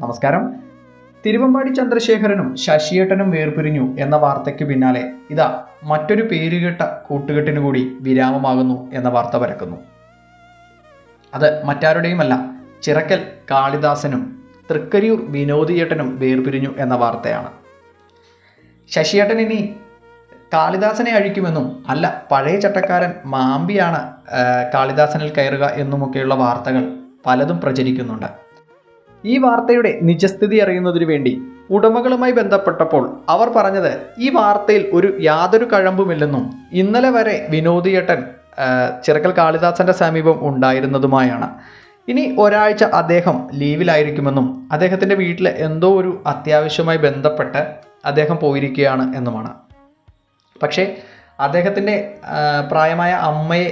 നമസ്കാരം. തിരുവമ്പാടി ചന്ദ്രശേഖരനും ശശിയേട്ടനും വേർപിരിഞ്ഞു എന്ന വാർത്തയ്ക്ക് പിന്നാലെ ഇതാ മറ്റൊരു പേരുകെട്ട കൂട്ടുകെട്ടിനു കൂടി വിരാമമാകുന്നു എന്ന വാർത്ത പരക്കുന്നു. അത് മറ്റാരുടെയുമല്ല ചിറക്കൽ കാളിദാസനും തൃക്കരിയൂർ വിനോദിയേട്ടനും വേർപിരിഞ്ഞു എന്ന വാർത്തയാണ്. ശശിയേട്ടൻ ഇനി കാളിദാസനെ അഴിക്കുമെന്നും അല്ല പഴയ ചട്ടക്കാരൻ മാമ്പിയാണ് കാളിദാസനിൽ കയറുക എന്നുമൊക്കെയുള്ള വാർത്തകൾ പലതും പ്രചരിക്കുന്നുണ്ട്. ഈ വാർത്തയുടെ നിജസ്ഥിതി അറിയുന്നതിനു വേണ്ടി ഉടമകളുമായി ബന്ധപ്പെട്ടപ്പോൾ അവർ പറഞ്ഞത് ഈ വാർത്തയിൽ ഒരു യാതൊരു കഴമ്പുമില്ലെന്നും ഇന്നലെ വരെ വിനോദിയേട്ടൻ ചിറക്കൽ കാളിദാസന്റെ സമീപം ഉണ്ടായിരുന്നതുമായാണ്. ഇനി ഒരാഴ്ച അദ്ദേഹം ലീവിലായിരിക്കുമെന്നും അദ്ദേഹത്തിന്റെ വീട്ടിലെ എന്തോ ഒരു അത്യാവശ്യമായി ബന്ധപ്പെട്ട് അദ്ദേഹം പോയിരിക്കുകയാണ് എന്നുമാണ്. പക്ഷേ അദ്ദേഹത്തിന്റെ പ്രായമായ അമ്മയെ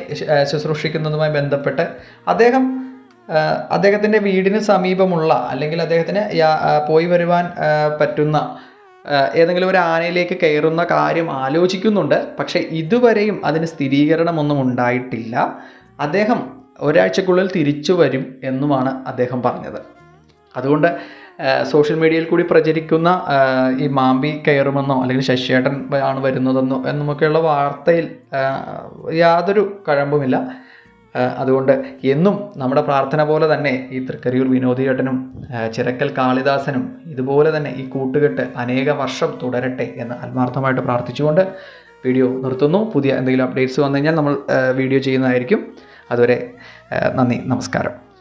ശുശ്രൂഷിക്കുന്നതുമായി ബന്ധപ്പെട്ട് അദ്ദേഹം അദ്ദേഹത്തിന്റെ വീടിന് സമീപമുള്ള അല്ലെങ്കിൽ അദ്ദേഹത്തിന് പോയി വരുവാൻ പറ്റുന്ന ഏതെങ്കിലും ഒരു ആനയിലേക്ക് കയറുന്ന കാര്യം ആലോചിക്കുന്നുണ്ട്. പക്ഷേ ഇതുവരെയും അതിന് സ്ഥിരീകരണമൊന്നും ഉണ്ടായിട്ടില്ല. അദ്ദേഹം ഒരാഴ്ചക്കുള്ളിൽ തിരിച്ചു വരും എന്നുമാണ് അദ്ദേഹം പറഞ്ഞത്. അതുകൊണ്ട് സോഷ്യൽ മീഡിയയിൽ കൂടി പ്രചരിക്കുന്ന ഈ മാമ്പി കയറുമെന്നോ അല്ലെങ്കിൽ ശശിയേട്ടൻ ആണ് വരുന്നതെന്നോ എന്നുമൊക്കെയുള്ള വാർത്തയിൽ യാതൊരു കഴമ്പുമില്ല. അതുകൊണ്ട് എന്നും നമ്മുടെ പ്രാർത്ഥന പോലെ തന്നെ ഈ തൃക്കരിയൂർ വിനോദിയേട്ടനും ചിരക്കൽ കാളിദാസനും ഇതുപോലെ തന്നെ ഈ കൂട്ടുകെട്ട് അനേക വർഷം തുടരട്ടെ എന്ന് ആത്മാർത്ഥമായിട്ട് പ്രാർത്ഥിച്ചുകൊണ്ട് വീഡിയോ നിർത്തുന്നു. പുതിയ എന്തെങ്കിലും അപ്ഡേറ്റ്സ് വന്നു കഴിഞ്ഞാൽ നമ്മൾ വീഡിയോ ചെയ്യുന്നതായിരിക്കും. അതുവരെ നന്ദി നമസ്കാരം.